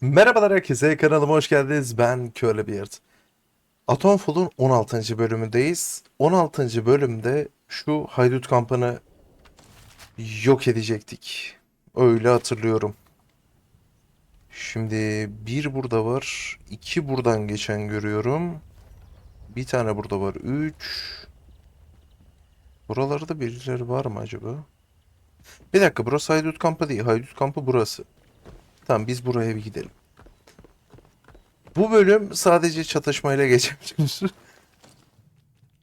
Merhabalar herkese kanalıma hoş geldiniz. Ben Köle Beard. Atomfall'un 16. bölümündeyiz. 16. bölümde şu haydut kampını yok edecektik. Öyle hatırlıyorum. Şimdi bir burada var. iki buradan geçen görüyorum. Bir tane burada var. Üç. Buralarda birileri var mı acaba? Bir dakika burası haydut kampı değil. Haydut kampı burası. Tamam biz buraya bir gidelim. Bu bölüm sadece çatışmayla geçebilir.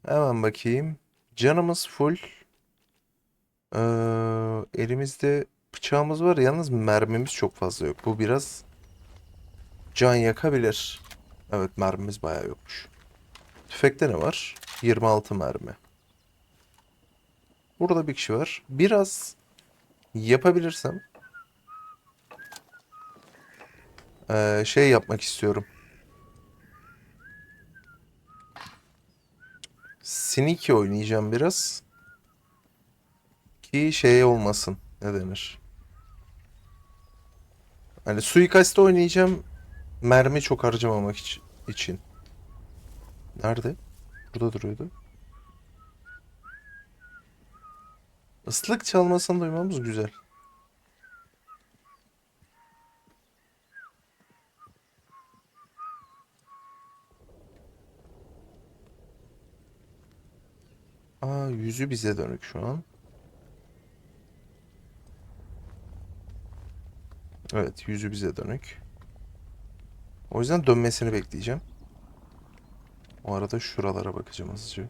Hemen bakayım. Canımız full. Ee, elimizde bıçağımız var. Yalnız mermimiz çok fazla yok. Bu biraz can yakabilir. Evet mermimiz bayağı yokmuş. Tüfekte ne var? 26 mermi. Burada bir kişi var. Biraz yapabilirsem ee, şey yapmak istiyorum. Sneaky oynayacağım biraz. Ki şey olmasın. Ne denir? Hani suikast oynayacağım. Mermi çok harcamamak iç- için. Nerede? Burada duruyordu. Islık çalmasını duymamız güzel. Aa yüzü bize dönük şu an. Evet yüzü bize dönük. O yüzden dönmesini bekleyeceğim. O arada şuralara bakacağım hızlıca.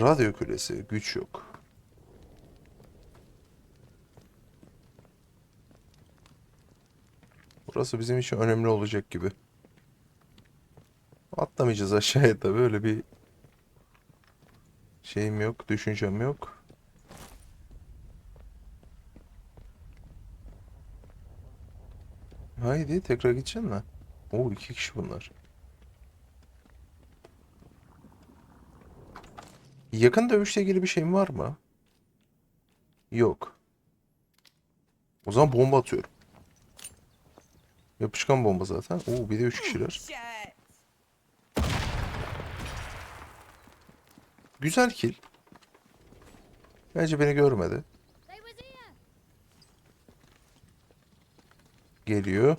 Radyo kulesi güç yok. Burası bizim için önemli olacak gibi. Atlamayacağız aşağıya tabii öyle bir şeyim yok, düşüncem yok. Haydi tekrar gideceksin mi? Oo iki kişi bunlar. Yakın dövüşle ilgili bir şeyim var mı? Yok. O zaman bomba atıyorum. Yapışkan bomba zaten. Oo bir de üç kişiler. Güzel kill. Bence beni görmedi. Geliyor.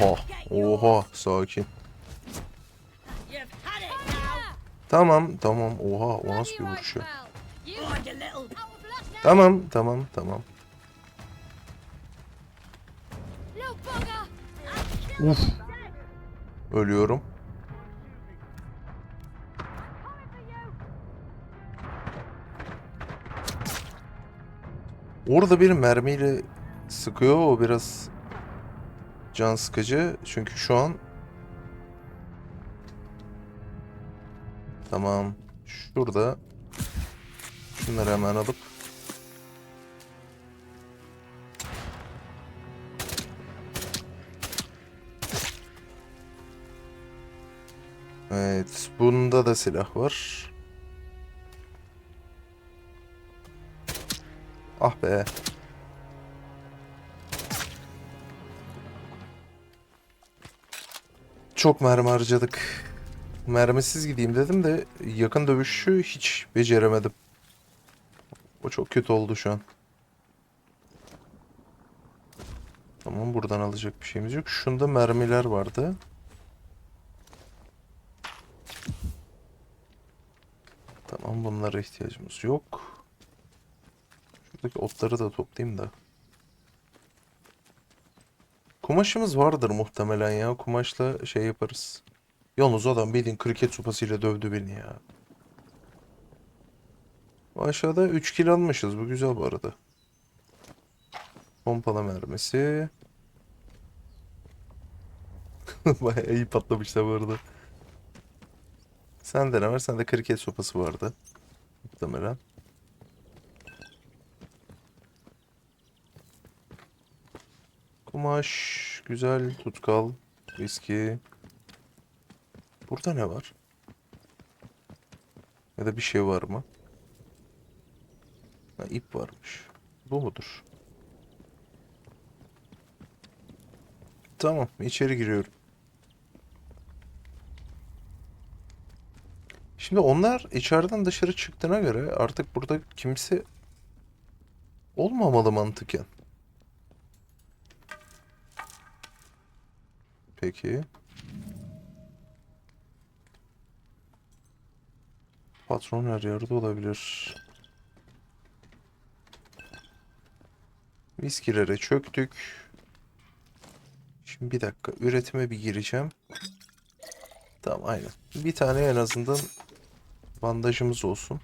Oha. Oha. Sakin. Tamam. Tamam. Oha. O nasıl bir vuruş. Tamam. Tamam. Tamam. Uf. Ölüyorum. Orada bir mermiyle sıkıyor. O biraz can sıkıcı. Çünkü şu an Tamam. Şurada şunları hemen alıp Evet, bunda da silah var. Ah be. Çok mermi harcadık. Mermisiz gideyim dedim de yakın dövüşü hiç beceremedim. O çok kötü oldu şu an. Tamam buradan alacak bir şeyimiz yok. Şunda mermiler vardı. Tamam bunlara ihtiyacımız yok. Şuradaki otları da toplayayım da. Kumaşımız vardır muhtemelen ya. Kumaşla şey yaparız. Yalnız adam bildiğin kriket sopasıyla dövdü beni ya. Aşağıda 3 kill almışız. Bu güzel bu arada. Pompalı mermisi. Bayağı iyi patlamışlar bu arada. Sende ne var? Sende kriket sopası vardı. Muhtemelen. Kumaş. Güzel. Tutkal. Viski. Burada ne var? Ya da bir şey var mı? Ha, ip varmış. Bu mudur? Tamam, içeri giriyorum. Şimdi onlar içeriden dışarı çıktığına göre artık burada kimse olmamalı mantıken. Peki. Patron her yerde olabilir. Viskilere çöktük. Şimdi bir dakika. Üretime bir gireceğim. Tamam aynen. Bir tane en azından bandajımız olsun.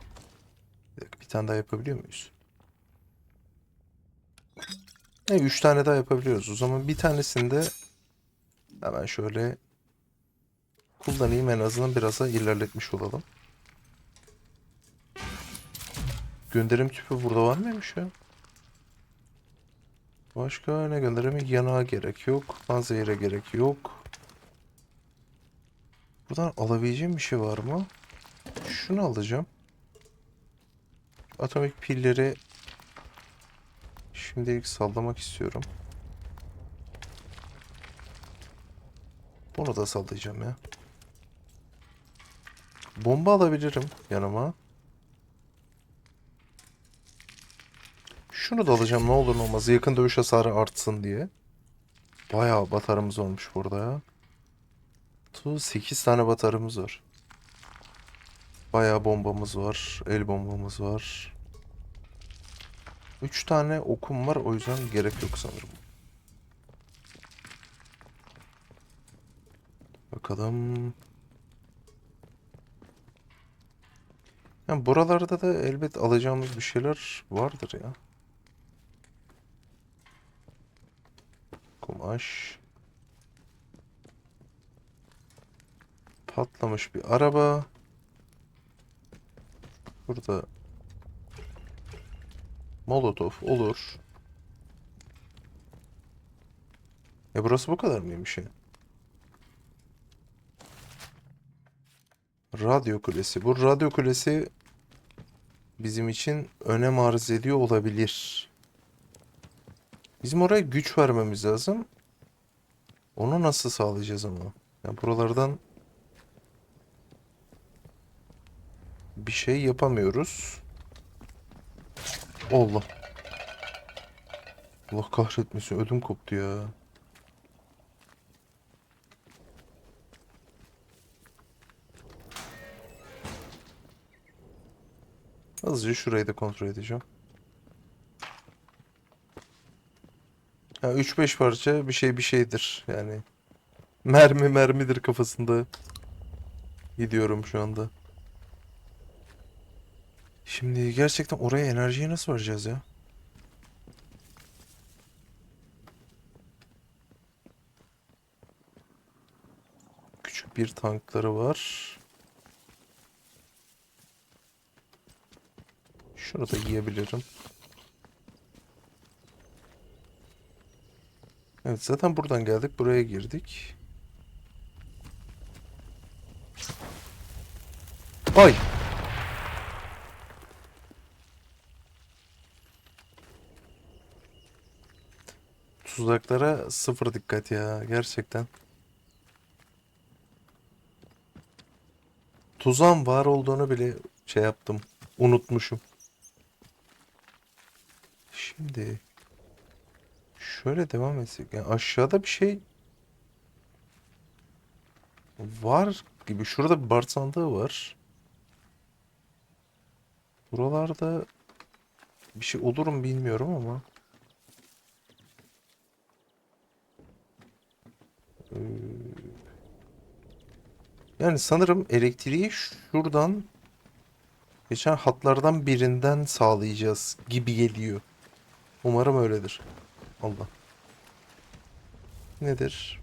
Bir dakika. Bir tane daha yapabiliyor muyuz? Ne? Üç tane daha yapabiliyoruz. O zaman bir tanesini de hemen şöyle kullanayım. En azından biraz daha ilerletmiş olalım. Gönderim tüpü burada var mıymış ya? Başka ne gönderimi? Yanağa gerek yok. Panzehire gerek yok. Buradan alabileceğim bir şey var mı? Şunu alacağım. Atomik pilleri şimdilik sallamak istiyorum. Bunu da sallayacağım ya. Bomba alabilirim yanıma. Şunu da alacağım ne olur ne olmaz. Yakın dövüş hasarı artsın diye. Bayağı batarımız olmuş burada ya. Tu 8 tane batarımız var. Bayağı bombamız var. El bombamız var. 3 tane okum var o yüzden gerek yok sanırım. Bakalım. Yani buralarda da elbet alacağımız bir şeyler vardır ya. Kumaş. Patlamış bir araba. Burada Molotof olur. E burası bu kadar mıymış ya? Radyo kulesi. Bu radyo kulesi bizim için önem arz ediyor olabilir. Bizim oraya güç vermemiz lazım. Onu nasıl sağlayacağız ama? Yani buralardan bir şey yapamıyoruz. Allah. Allah kahretmesin ödüm koptu ya. Hızlıca şurayı da kontrol edeceğim. Ya 3-5 parça bir şey bir şeydir yani. Mermi mermidir kafasında. Gidiyorum şu anda. Şimdi gerçekten oraya enerjiyi nasıl vereceğiz ya? Küçük bir tankları var. Şunu da yiyebilirim. Evet zaten buradan geldik. Buraya girdik. Ay! Tuzaklara sıfır dikkat ya gerçekten. Tuzağın var olduğunu bile şey yaptım. Unutmuşum. Şimdi şöyle devam etsek. Yani aşağıda bir şey var gibi. Şurada bir bar sandığı var. Buralarda bir şey olur mu bilmiyorum ama. Ee, Yani sanırım elektriği şuradan geçen hatlardan birinden sağlayacağız gibi geliyor. Umarım öyledir. Allah. Nedir?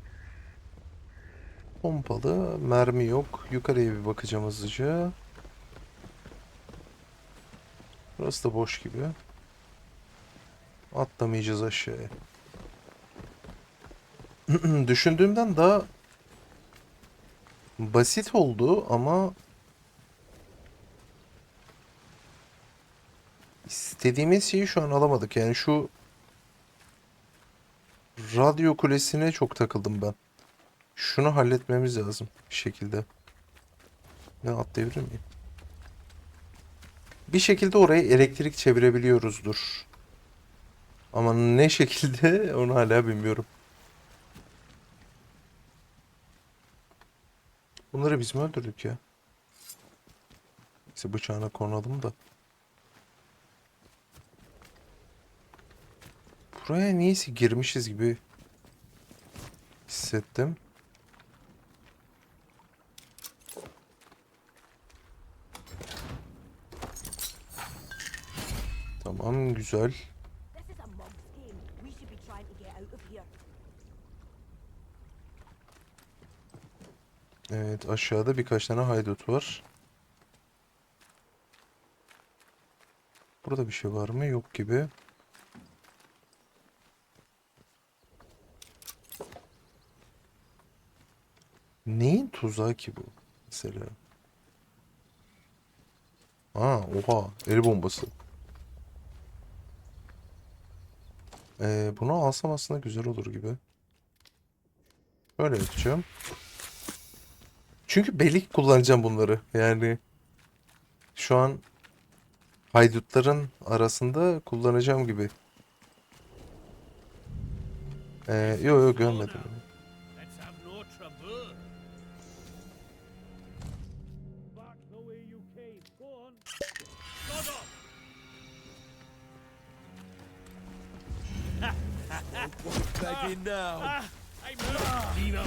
Pompalı, mermi yok. Yukarıya bir bakacağım hızlıca. Burası da boş gibi. Atlamayacağız aşağıya. Düşündüğümden daha basit oldu ama İstediğimiz şeyi şu an alamadık. Yani şu radyo kulesine çok takıldım ben. Şunu halletmemiz lazım bir şekilde. Ne atlayabilir miyim? Bir şekilde oraya elektrik çevirebiliyoruzdur. Ama ne şekilde onu hala bilmiyorum. Bunları biz mi öldürdük ya? Neyse bıçağına konalım da. Buraya niyeyse girmişiz gibi hissettim. Tamam güzel. Evet aşağıda birkaç tane haydut var. Burada bir şey var mı? Yok gibi. Neyin tuzağı ki bu? Mesela. Aa, oha. El bombası. Ee, bunu alsam aslında güzel olur gibi. Böyle yapacağım. Çünkü belli kullanacağım bunları. Yani şu an haydutların arasında kullanacağım gibi. Ee, yo yo görmedim. Now. Ah. Leave him.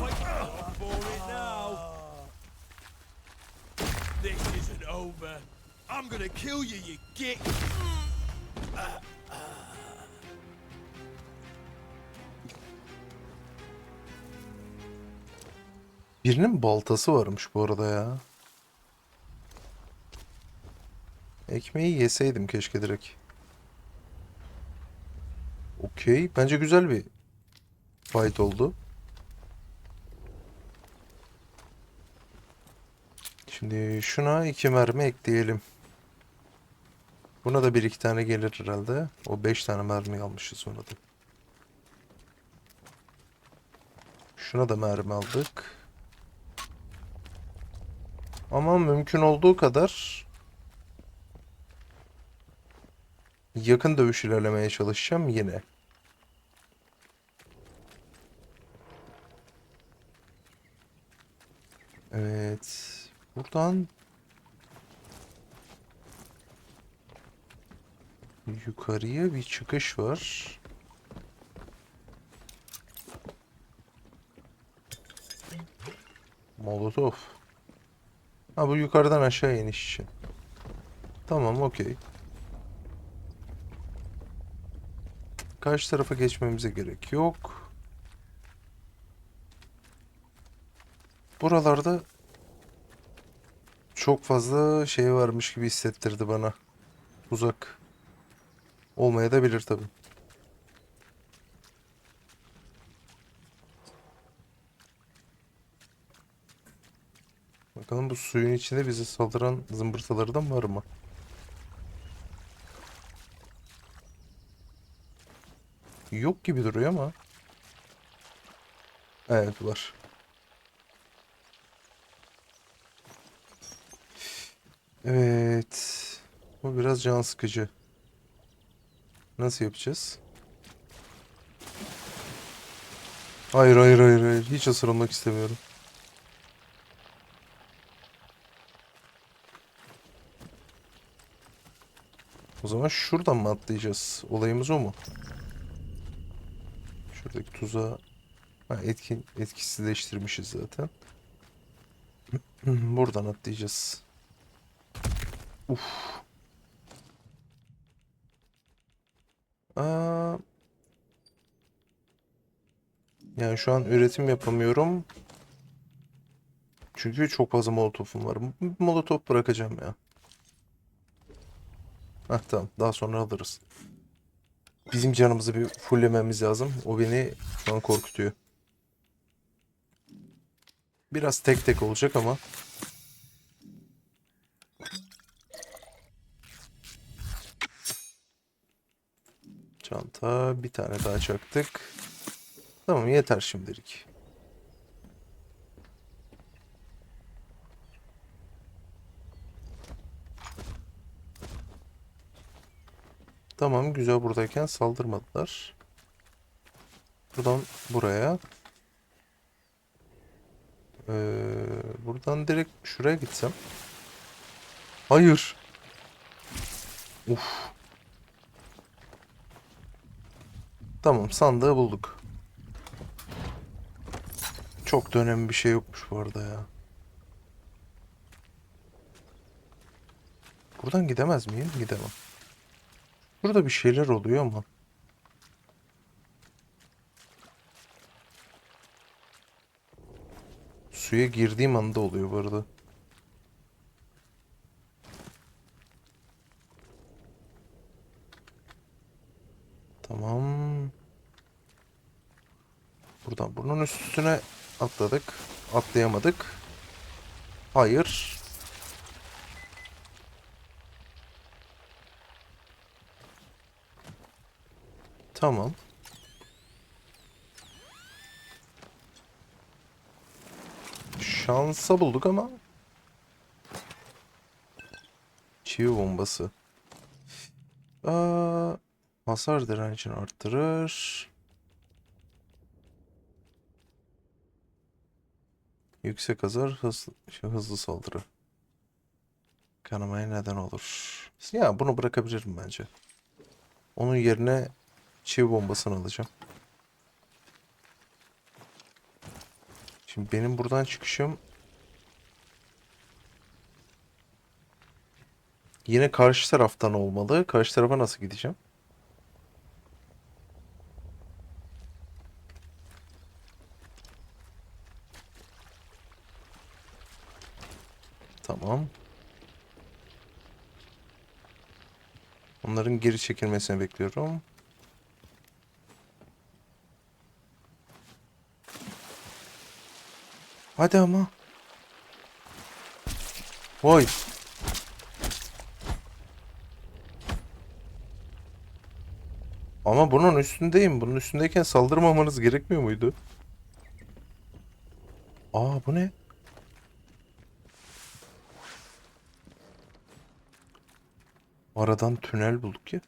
Fight for it now. This isn't over. I'm gonna kill you, you git. Birinin baltası varmış bu arada ya. Ekmeği yeseydim keşke direkt. Okey. Bence güzel bir fight oldu. Şimdi şuna iki mermi ekleyelim. Buna da bir iki tane gelir herhalde. O beş tane mermi almışız sonra da. Şuna da mermi aldık. Ama mümkün olduğu kadar yakın dövüş ilerlemeye çalışacağım yine. Evet. Buradan yukarıya bir çıkış var. Molotov. Ha bu yukarıdan aşağı iniş için. Tamam okey. Karşı tarafa geçmemize gerek yok. Buralarda çok fazla şey varmış gibi hissettirdi bana. Uzak. Olmaya da bilir tabii. Bakalım bu suyun içinde bizi saldıran zımbırtılardan var mı? Yok gibi duruyor ama. Evet var. Evet. Bu biraz can sıkıcı. Nasıl yapacağız? Hayır hayır hayır hayır. Hiç ısırılmak istemiyorum. O zaman şuradan mı atlayacağız? Olayımız o mu? Şuradaki tuzağı ha, etkin, etkisizleştirmişiz zaten. Buradan atlayacağız. Uf. Aa, yani şu an üretim yapamıyorum. Çünkü çok fazla molotofum var. Molotof bırakacağım ya. Heh tamam. Daha sonra alırız. Bizim canımızı bir fulllememiz lazım. O beni şu an korkutuyor. Biraz tek tek olacak ama. Çanta bir tane daha çaktık. Tamam yeter şimdilik. Tamam güzel buradayken saldırmadılar. Buradan buraya. Ee, buradan direkt şuraya gitsem. Hayır. Uf. Tamam sandığı bulduk. Çok da önemli bir şey yokmuş bu arada ya. Buradan gidemez miyim? Gidemem. Burada bir şeyler oluyor ama. Suya girdiğim anda oluyor bu arada. Tamam. Buradan bunun üstüne atladık. Atlayamadık. Hayır. Tamam. Şansa bulduk ama. Çivi bombası. Aa, hasar direncini arttırır. Yüksek hasar hızlı, şey, hızlı saldırı. Kanamaya neden olur. Ya bunu bırakabilirim bence. Onun yerine çivi bombasını alacağım. Şimdi benim buradan çıkışım yine karşı taraftan olmalı. Karşı tarafa nasıl gideceğim? Tamam. Onların geri çekilmesini bekliyorum. Hadi ama. Vay. Ama bunun üstündeyim. Bunun üstündeyken saldırmamanız gerekmiyor muydu? Aa bu ne? Aradan tünel bulduk ya.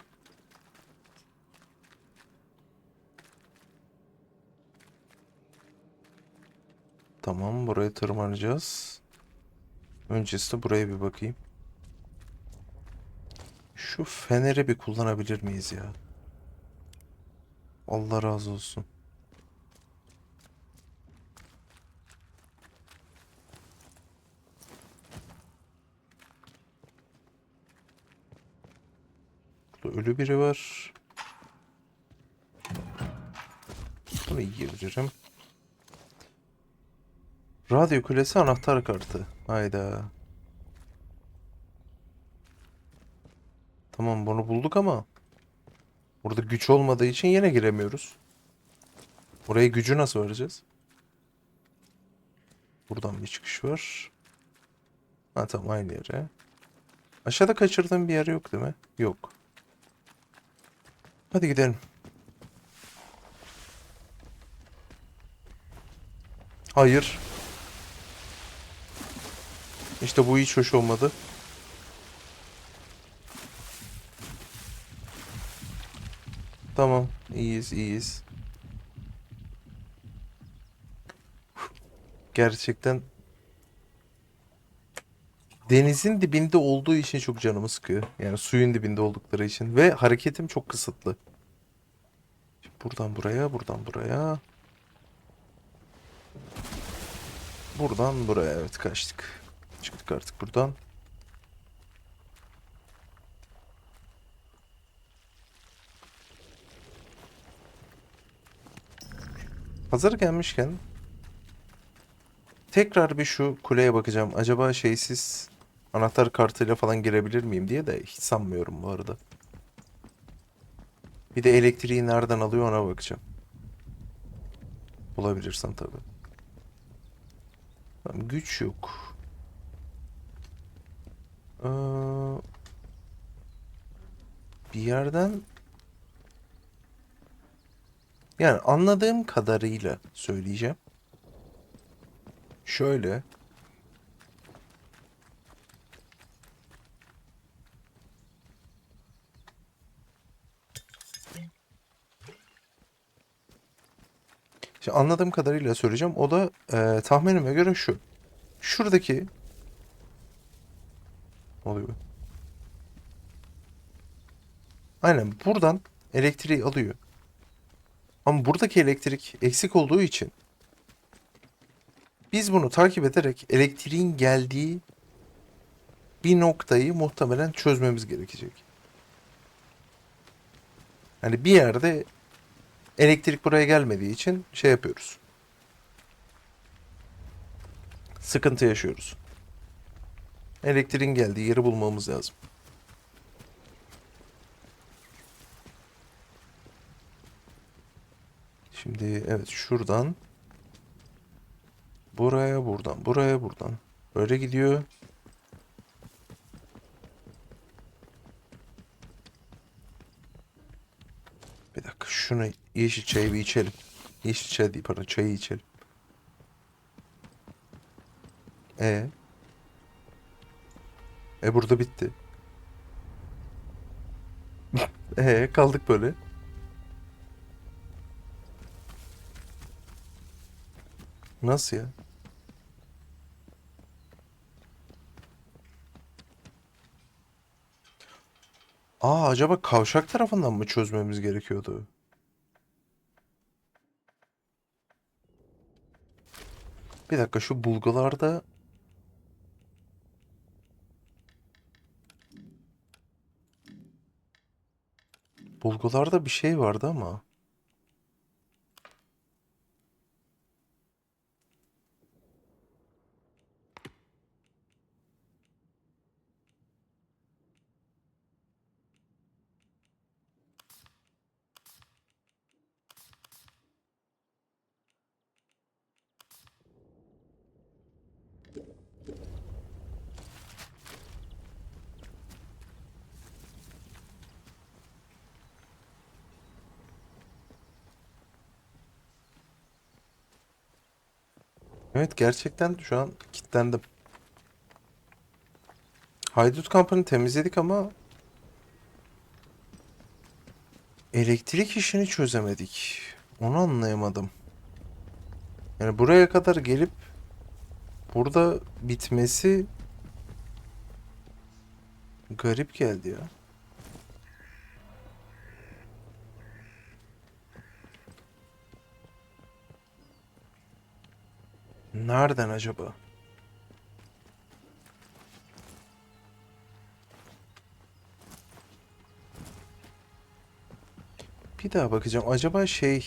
Tamam buraya tırmanacağız. Öncesinde buraya bir bakayım. Şu feneri bir kullanabilir miyiz ya? Allah razı olsun. Ölü biri var. Bunu yiyebilirim. Radyo kulesi anahtar kartı. Hayda. Tamam bunu bulduk ama burada güç olmadığı için yine giremiyoruz. Buraya gücü nasıl vereceğiz? Buradan bir çıkış var. Ha tamam aynı yere. Aşağıda kaçırdığım bir yer yok değil mi? Yok. Hadi gidelim. Hayır. İşte bu hiç hoş olmadı. Tamam, iyiyiz, iyiyiz. Gerçekten denizin dibinde olduğu için çok canımı sıkıyor. Yani suyun dibinde oldukları için ve hareketim çok kısıtlı. Buradan buraya, buradan buraya. Buradan buraya evet kaçtık. Çıktık artık buradan. Hazır gelmişken tekrar bir şu kuleye bakacağım. Acaba şeysiz anahtar kartıyla falan girebilir miyim diye de hiç sanmıyorum bu arada. Bir de elektriği nereden alıyor ona bakacağım. Bulabilirsem tabii. Tamam, güç yok. Ee, bir yerden Yani anladığım kadarıyla söyleyeceğim. Şöyle. Şimdi anladığım kadarıyla söyleyeceğim. O da e, tahminime göre şu. Şuradaki Ne oluyor? Aynen buradan elektriği alıyor. Ama buradaki elektrik eksik olduğu için biz bunu takip ederek elektriğin geldiği bir noktayı muhtemelen çözmemiz gerekecek. Hani bir yerde elektrik buraya gelmediği için şey yapıyoruz. Sıkıntı yaşıyoruz. Elektriğin geldiği yeri bulmamız lazım. Şimdi evet şuradan buraya buradan buraya buradan böyle gidiyor. Bir dakika şunu yeşil çayı bir içelim. Yeşil çay değil pardon çayı içelim. E E burada bitti. E kaldık böyle. Nasıl ya? Aa acaba kavşak tarafından mı çözmemiz gerekiyordu? Bir dakika şu bulgularda bulgularda bir şey vardı ama. Evet gerçekten şu an kilitlendim. Haydut kampını temizledik ama elektrik işini çözemedik. Onu anlayamadım. Yani buraya kadar gelip burada bitmesi garip geldi ya. Nereden acaba? Bir daha bakacağım. Acaba şey...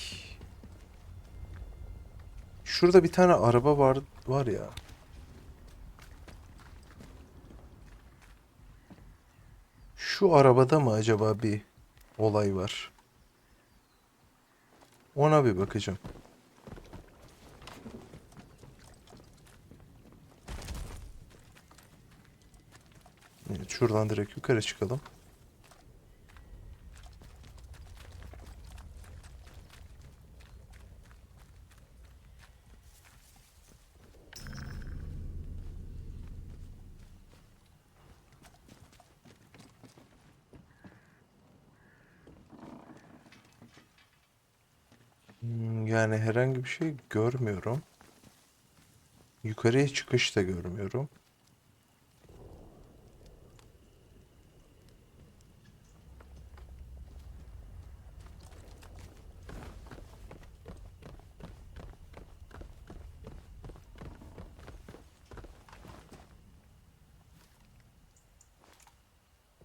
Şurada bir tane araba var var ya. Şu arabada mı acaba bir olay var? Ona bir bakacağım. Evet, şuradan direkt yukarı çıkalım. Hmm, Yani herhangi bir şey görmüyorum. Yukarıya çıkış da görmüyorum.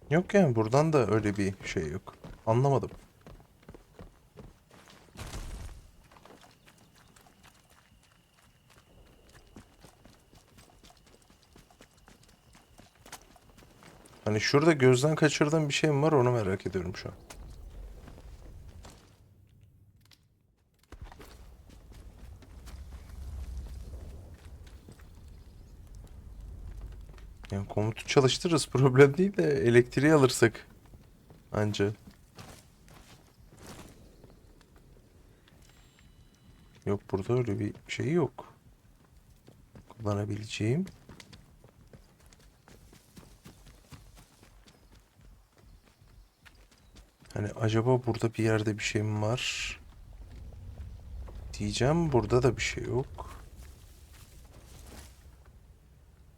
Yok yani buradan da öyle bir şey yok. Anlamadım. Hani şurada gözden kaçırdığım bir şey mi var onu merak ediyorum şu an. Komutu çalıştırırız problem değil de elektriği alırsak anca. Yok burada öyle bir şey yok. Kullanabileceğim. Hani acaba burada bir yerde bir şey mi var? Diyeceğim burada da bir şey yok.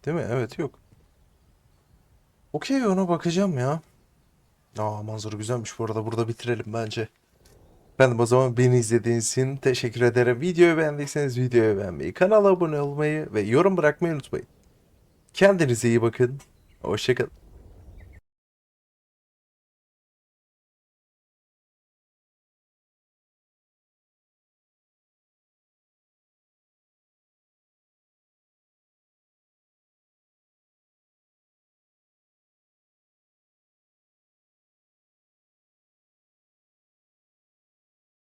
Değil mi? Evet yok. Okey ona bakacağım ya. Aa manzara güzelmiş bu arada. Burada bitirelim bence. Ben de o zaman beni izlediğiniz için teşekkür ederim. Videoyu beğendiyseniz videoyu beğenmeyi, kanala abone olmayı ve yorum bırakmayı unutmayın. Kendinize iyi bakın. Hoşçakalın.